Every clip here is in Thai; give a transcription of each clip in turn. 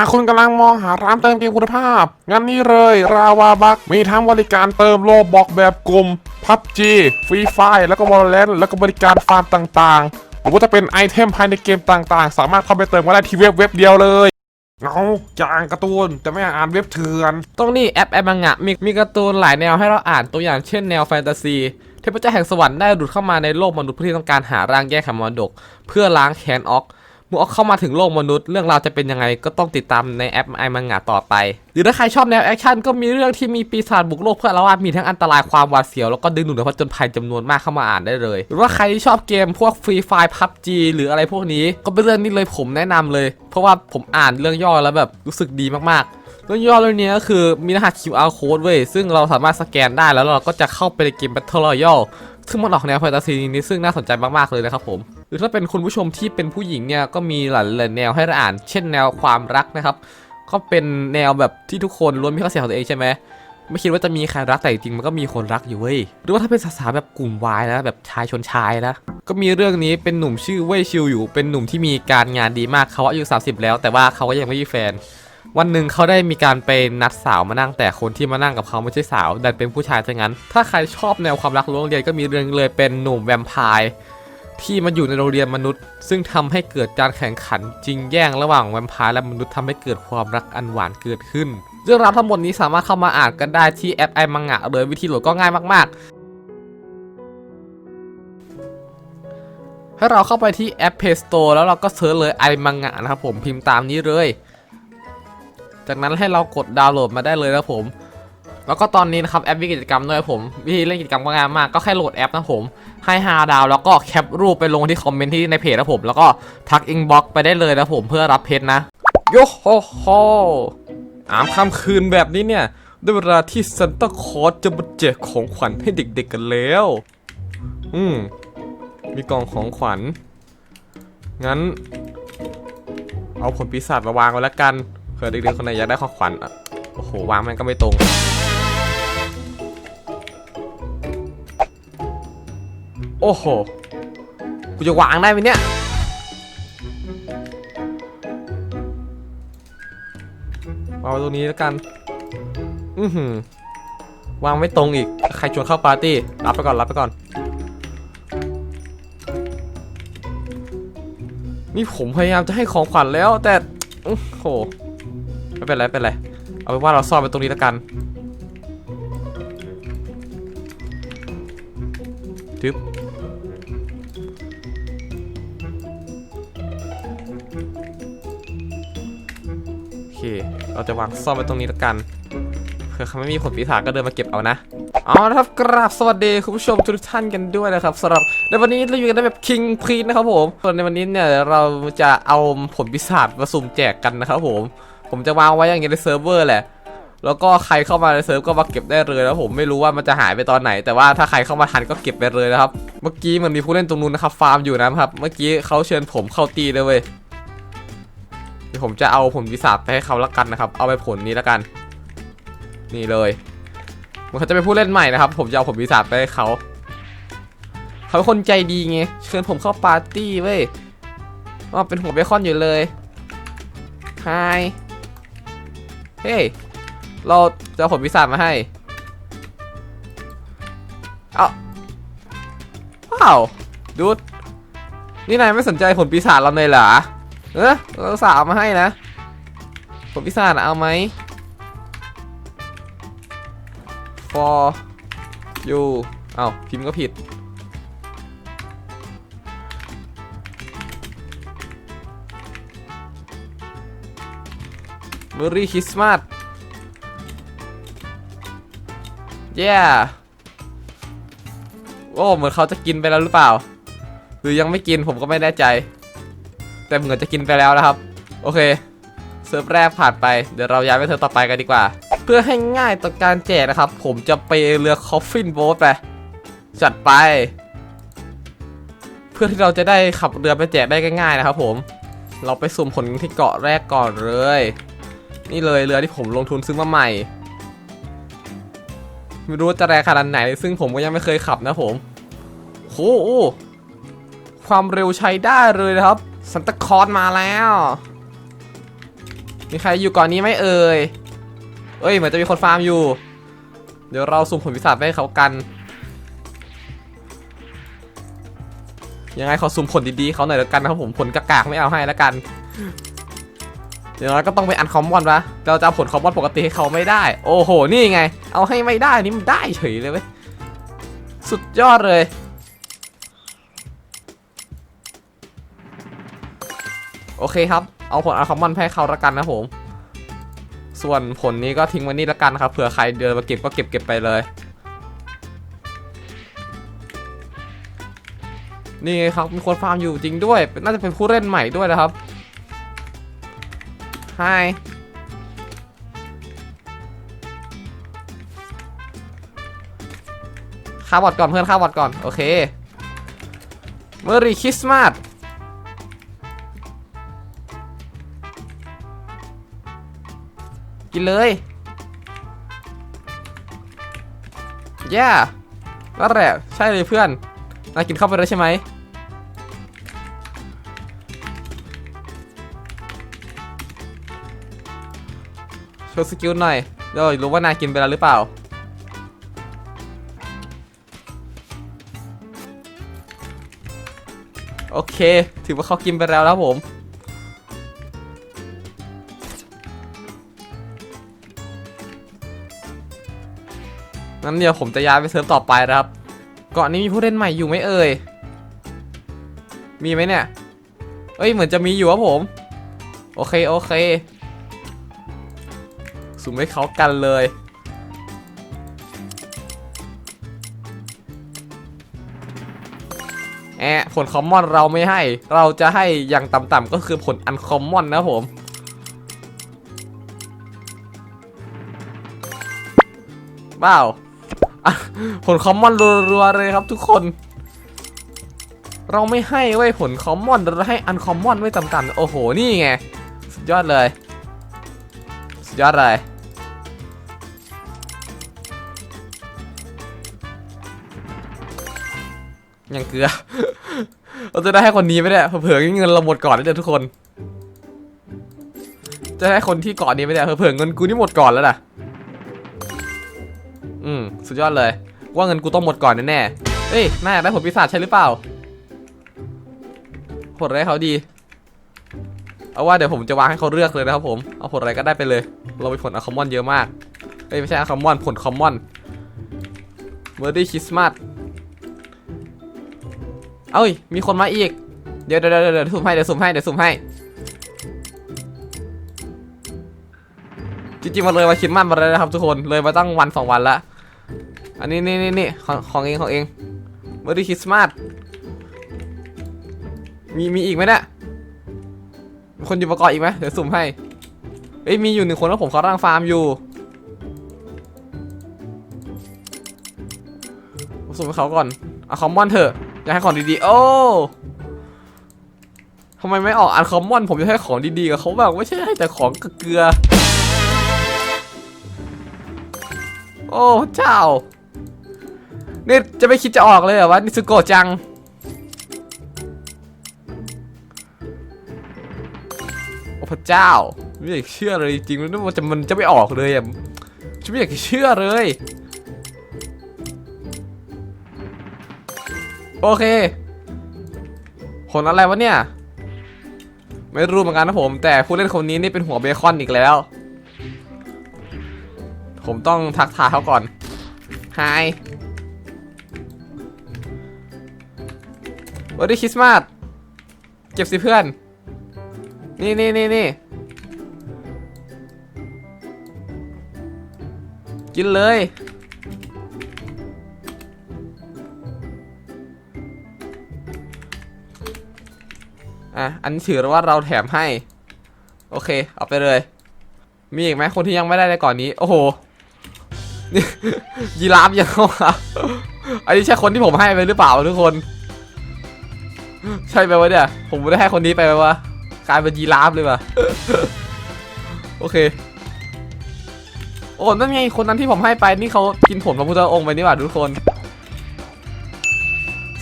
หากคุณกำลังมองหาร้านเติมเกมคุณภาพ งั้นนี่เลย ราวาบักมีทั้งบริการเติมโลบอกแบบกลุ่ม PUBG ฟรีไฟแล้วก็ Valorant แล้วก็บริการฟาร์มต่างๆหรือว่าจะเป็นไอเทมภายในเกมต่างๆ สามารถเข้าไปเติมกันได้ที่เว็บเว็บเดียวเลยเอาจะอ่านการ์ตูนแต่ไม่อ่านเว็บเถื่อน ตรงนี้แอปแอปมังงะมีมีการ์ตูนหลายแนวให้เราอ่านตัวอย่างเช่นแนวแฟนตาซีเทพเจ้าแห่งสวรรค์ได้หลุดเข้ามาในโลกมนุษย์เพื่อที่ต้องการหาร่างแยกขันมรดก เพื่อล้างแค้นออก มื่ออกเข้ามาถึงโลกมนุษย์เรื่องราวจะเป็นยังไงก็ต้องติดตามในแอปไอมังงะต่อไป หรือถ้าใครชอบแนวแอคชั่นก็มีเรื่องที่มีปีศาจบุกโลกเพื่อละวาดมีทั้งอันตรายความหวาดเสียวแล้วก็ดึงดูดนักผจญภัยจำนวนมากเข้ามาอ่านได้เลย หรือว่าใครที่ชอบเกมพวกฟรีไฟพับจีหรืออะไรพวกนี้ก็เป็นเรื่องนี้เลยผมแนะนำเลย เพราะว่าผมอ่านเรื่องย่อแล้วแบบรู้สึกดีมากๆ เรื่องย่อเรื่องนี้ก็คือมีรหัส QR code เว้ยซึ่งเราสามารถสแกนได้แล้วเราก็จะเข้าไปในเกม Battle Royale ซึ่งมันออกแนวแฟนตาซีนี้ซึ่งน่าสนใจมากๆเลยนะครับผม หรือถ้าเป็นคุณผู้ชมที่เป็นผู้หญิงเนี่ยก็มีหลายๆแนวให้เราอ่าน เช่นแนวความรักนะครับ ก็เป็นแนวแบบที่ทุกคนล้วนมีข้อเสียของตัวเองใช่ไหมไม่คิดว่าจะมีใครรักแต่จริงมันก็มีคนรักอยู่เว้ยหรือว่าถ้าเป็นสาวแบบกลุ่มวายนะแบบชายชนชายนะก็มีเรื่องนี้เป็นหนุ่มชื่อเว่ยชิวอยู่ เป็นหนุ่มที่มีการงานดีมากเขาอายุ30 แล้ว แต่ว่าเขาก็ยังไม่มีแฟน วันหนึ่งเขาได้มีการไปนัดสาวมานั่งแต่คนที่มานั่งกับเขาไม่ใช่สาว ดันเป็นผู้ชายซะงั้น ถ้าใครชอบแนวความรักโรงเรียนก็มีเรื่องเลยเป็นหนุ่มแวมไพร์ที่มาอยู่ในโรงเรียนมนุษย์ ซึ่งทำให้เกิดการแข่งขันจริงแย่งระหว่างแวมไพร์และมนุษย์ทำให้เกิดความรักอันหวานเกิดขึ้น เรื่องราวทั้งหมดนี้สามารถเข้ามาอ่านกันได้ที่แอปไอมังงะเลยวิธีโหลดก็ง่ายมาก ๆให้เราเข้าไปที่แอป Play Store แล้วเราก็เซิร์ชเลยไอมังงะนะครับผมพิมพ์ตามนี้เลย จากนั้นให้เรากดดาวน์โหลดมาได้เลยนะผม แล้วก็ตอนนี้นะครับแอปมีกิจกรรมด้วยผมวิธีเล่นกิจกรรมก็ง่ายมากก็แค่โหลดแอปนะผมให้ฮาดาวแล้วก็แคปรูปไปลงที่คอมเมนต์ที่ในเพจนะผมแล้วก็ทักอินบ็อกซ์ไปได้เลยนะผมเพื่อรับเพจนะโยโฮโฮอามค่ำคืนแบบนี้เนี่ยได้เวลาที่ซันตาคลอสจะมาแจกของขวัญให้เด็กๆกันแล้ว อืม มีกล่องของขวัญ งั้น เอาผลปีศาจมาวางไว้แล้วกัน เผื่อเด็กๆคนไหนอยากได้ของขวัญอะโอ้โหวางมันก็ไม่ตรงโอ้โห กูจะวางได้ไหมเนี่ย วางตรงนี้แล้วกัน อือหือ วางไม่ตรงอีก ใครชวนเข้าปาร์ตี้ รับไปก่อน รับไปก่อน นี่ผมพยายามจะให้ของขวัญแล้วแต่ โอ้โห ไม่เป็นไรไม่เป็นไร เอาเป็นว่าเราซ่อนไปตรงนี้แล้วกันทึบโอเค เราจะวางซ่อนไว้ตรงนี้แล้วกันเผื่อเขาไม่มีผลปีศาจก็เดินมาเก็บเอานะเอาละครับกราบสวัสดีคุณผู้ชมทุกท่านกันด้วยนะครับสำหรับในวันนี้เราอยู่กันในแบบ King p r i n นะครับผมส่วนในวันนี้เนี่ยเราจะเอาผลปีศาจมาสุ่มแจกกันนะครับผม ผมจะวางไว้อย่างเงี้ยในเซิร์ฟเวอร์แหละ แล้วก็ใครเข้ามาในเซิร์ฟก็มาเก็บได้เลยแล้วผมไม่รู้ว่ามันจะหายไปตอนไหน แต่ว่าถ้าใครเข้ามาทันก็เก็บไปเลยนะครับ เมื่อกี้มันมีผู้เล่นตรงนู้นนะครับฟาร์มอยู่นะครับ เมื่อกี้เขาเชิญผมเข้าตีเลยเว้ยเดี๋ยวผมจะเอาผลวิสาไปให้เขาละกันนะครับ เอาไปผลนี้ละกัน นี่เลยมันเขาจะเป็นผู้เล่นใหม่นะครับ ผมจะเอาผลวิสาไปให้เขาเขาเป็นคนใจดีไงเชิญผมเข้าปาร์ตี้เว้ยอ๋อเป็นหัวเบคอนอยู่เลยไฮ เฮ้ย เราจะผลวิสาจมาให้เอาว้าวดูดนี่นายไม่สนใจผลปีศาจเราเลยเหรอ เออเราสาวมาให้นะ ผลปีศาจเอาไหม for you เอาพิมพ์ก็ผิด Merry Christmas เย้โอ้เหมือนเขาจะกินไปแล้วหรือเปล่า หรือยังไม่กินผมก็ไม่แน่ใจ แต่เหมือนจะกินไปแล้วนะครับ โอเคเซิร์ฟแรกผ่านไปเดี๋ยวเราย้ายไปเซิร์ฟต่อไปกันดีกว่า เพื่อให้ง่ายต่อการแจกนะครับ ผมจะไปเรือคอฟฟินโบ๊ทไปจัดไป เพื่อที่เราจะได้ขับเรือไปแจกได้ง่ายๆนะครับผม เราไปสุ่มผลที่เกาะแรกก่อนเลย นี่เลยเรือที่ผมลงทุนซื้อมาใหม่ ไม่รู้จะแรงขนาดไหน ซึ่งผมก็ยังไม่เคยขับนะผมโอ้โหความเร็วใช้ได้เลยนะครับซันตาคลอสมาแล้ว มีใครอยู่ก่อนนี้ไหมเอ่ย เอ้ยเหมือนจะมีคนฟาร์มอยู่ เดี๋ยวเราสุ่มผลพิศาจให้เขากัน ยังไงขอสุ่มผลดีๆเขาหน่อยแล้วกันนะครับผมผลกากๆไม่เอาให้แล้วกัน เดี๋ยวเราก็ต้องไปอันคอมมอนปะเราจะเอาผลคอมมอนปกติให้เขาไม่ได้ โอ้โห นี่ไง เอาให้ไม่ได้นี่มันได้เฉยเลยเว้ย สุดยอดเลย โอเคครับ เอาผลอันคอมมอนให้เขาละกันนะผม ส่วนผลนี้ก็ทิ้งไว้นี่ละกันครับ เผื่อใครเดินมาเก็บก็เก็บเก็บไปเลย นี่ครับมีคนฟาร์มอยู่จริงด้วย น่าจะเป็นผู้เล่นใหม่ด้วยนะครับ ไฮค่าบอดก่อนเพื่อนค่าบอดก่อน โอเคเมอรี่คริสต์มาสกินเลยแย่นั่นแหละใช่เลยเพื่อนนายกินเข้าไปแล้วใช่ไหม ว์สกิลหน่อยเดี๋ยวรู้ว่านายกินไปแล้วหรือเปล่า โอเค ถือว่าเขากินไปแล้วแล้วผมงั้นเดี๋ยวผมจะย้ายไปเซิร์ฟต่อไปนะครับ เกาะนี้มีผู้เล่นใหม่อยู่ไหมเอ่ย มีไหมเนี่ย เอ้ยเหมือนจะมีอยู่ครับผม โอเค โอเค สุ่มให้เขากันเลย แอะผลคอมมอนเราไม่ให้ เราจะให้อย่างต่ำๆก็คือผลอันคอมมอนนะผมว้าวผลคอมมอนรัวๆเลยครับทุกคน เราไม่ให้เว้ผลคอมมอนเราให้อันคอมมอนไว้ต่ำๆโอ้โห นี่ไง สุดยอดเลย สุดยอดเลย ยังเกลือ เราจะได้ให้คนนี้ไมเนี่ยเผื่อเงินเราหมดก่อนนะเดี๋ยวทุกคน จะได้คนที่เกาะนี้ไมเนี่ยเผื่อเงินกูนี่หมดก่อนแล้วนะอืมสุดยอดเลย ว่าเงินกูต้องหมดก่อนแน่ๆเอ้ยน่าได้ผลปีศาจใช่หรือเปล่าผลอะไรเขาดี เอาว่าเดี๋ยวผมจะวางให้เขาเลือกเลยนะครับผม เอาผลอะไรก็ได้ไปเลย เรามีผลอะคอมมอนเยอะมากเอ้ยไม่ใช่อะคอมมอนผลคอมมอนเมอร์ดี้คริสต์มาส เอ้ย มีคนมาอีก เดี๋ยวเดี๋ยวเดี๋ยวสุ่มให้ เดี๋ยวสุ่มให้ เดี๋ยวสุ่มให้ จริงๆมันเลยมาคิดมันมาเลยนะครับทุกคน เลยมาตั้งวันสองวันละ อันนี้นี่นี่นี่ของของเองของเองเมอร์รี่คริสต์มาส มีมีอีกไหมเนี่ย คนอยู่ประกอบอีกไหมเดี๋ยวสุ่มให้ เอ้ยมีอยู่หนึ่งคนแล้วผมเขาร่างฟาร์มอยู่สุ่มเขาก่อน เอาคอมมอนเถอะ อยากให้ของดีๆ โอ้ทำไมไม่ออกอันคอมมอน ผมจะให้ของดีๆกับเขาบ้างไม่ใช่ให้แต่ของเกลือ โอ้เจ้า นี่จะไม่คิดจะออกเลยเหรอวะนิสุโกะจัง โอ้พระเจ้า ไม่อยากเชื่อเลยจริงๆแล้วมันจะมันจะไม่ออกเลยอะฉันไม่อยากเชื่อเลย โอเค ผลอะไรวะเนี่ย ไม่รู้เหมือนกันนะผม แต่ผู้เล่นคนนี้นี่เป็นหัวเบคอนอีกแล้ว ผมต้องทักทายเขาก่อนไฮวันดีคริสต์มาสเก็บสิเพื่อน นี่นี่นี่นี่กินเลย อะอันนี้ถือว่าเราแถมให้ โอเค เอาไปเลย มีอีกไหมคนที่ยังไม่ได้ในก่อนนี้ โอ้โหนี่ยีราฟยังเข้ามาอันนี้ใช่คนที่ผมให้ไปหรือเปล่าทุกคน ใช่ไหมวะเนี่ย ผมไม่ได้ให้คนนี้ไปไหมวะกลายเป็นยีราฟเลยวะโอเค โอ้นั่นไงคนนั้นที่ผมให้ไปนี่เขากินผลพระพุทธองค์ไปนี่หว่าทุกคน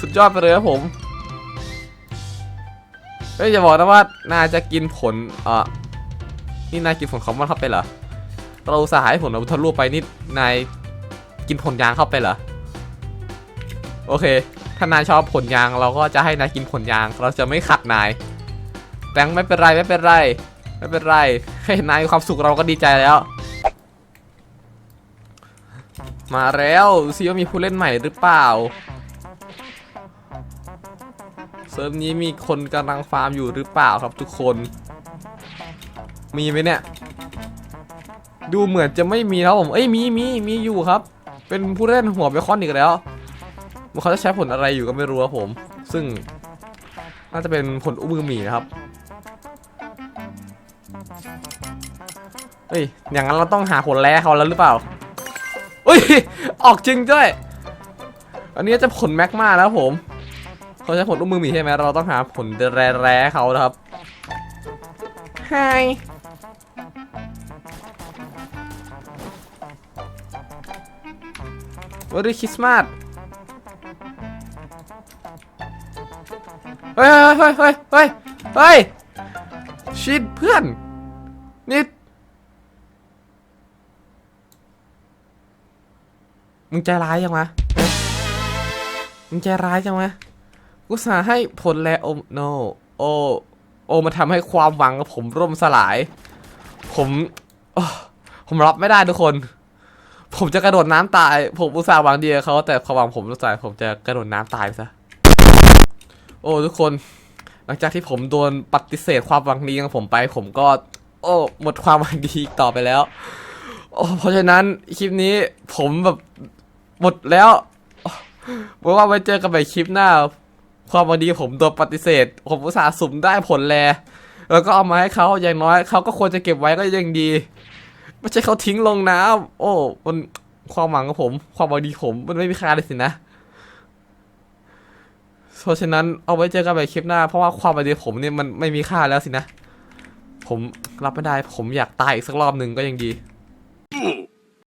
สุดยอดไปเลยครับผม เฮ้ยจะบอกนะว่านาจะกินผลเอ่อนี่นายกินผลคอมมอนเข้าไปเหรอ เราสาห์ให้ผลพระพุทธรูปไปนี่นายกินผลยางเข้าไปเหรอ โอเค ถ้านายชอบผลยางเราก็จะให้นายกินผลยาง เราจะไม่ขัดนาย แต่ไม่เป็นไรไม่เป็นไรไม่เป็นไรแค่เห็นายมีความสุขเราก็ดีใจแล้ว มาแล้วซิว่ามีผู้เล่นใหม่หรือเปล่า ซิร์ฟนี้มีคนกำลังฟาร์มอยู่หรือเปล่าครับทุกคน มีไหมเนี่ย ดูเหมือนจะไม่มีแล้วผม เอ้ยมีมีมีอยู่ครับ เป็นผู้เล่นหัวเบคอนอีกแล้วมันเขาจะใช้ผลอะไรอยู่ก็ไม่รู้ครับผม ซึ่งน่าจะเป็นผลอุ้มมือหมีนะครับเฮ้ย อย่างนั้นเราต้องหาผลแร่เขาแล้วหรือเปล่าเฮ้ย ออกจริงด้วย อันนี้จะผลแมกมาแล้วผม เขาใช้ผลอุ้มมือหมีใช่ไหมเราต้องหาผลแร่แร่เขานะครับ Hi วันนี้คริสต์มาสเฮ้ยเฮ้ยเฮ้ยเฮ้ยเฮ้ยชิดเพื่อนนี่มึงใจร้ายจังวะเอ๊ะมึงใจร้ายจังวะ กูสาให้ผลแลโอมโนโอโอมาทำให้ความหวังของผมร่มสลาย ผมอ้อผมรับไม่ได้ทุกคน ผมจะกระโดดน้ำตาย ผมอุตส่าห์หวังดีกับเขาแต่ความหวังผมรู้ใจผมจะกระโดดน้ำตายซะโอ้ทุกคน หลังจากที่ผมโดนปฏิเสธความหวังดีของผมไป ผมก็ โอ้หมดความหวังดีอีกต่อไปแล้วโอ้เพราะฉะนั้นคลิปนี้ผมแบบหมดแล้วหวังว่าไว้เจอกันใหม่คลิปหน้า ความวังดีผมโดนปฏิเสธ ผมอุตส่าห์สุ่มได้ผลแล แล้วก็เอามาให้เขาอย่างน้อยเขาก็ควรจะเก็บไว้ก็ยังดี ไม่ใช่เขาทิ้งลงน้ำโอ้มันความหวังของผม ความหวังดีผมมันไม่มีค่าเลยสินะเพราะฉะนั้นเอาไว้เจอกันใหม่คลิปหน้า เพราะว่าความหวังดีผมเนี่ยมันไม่มีค่าแล้วสินะ ผมรับไม่ได้ผมอยากตายอีกสักรอบหนึ่งก็ยังดี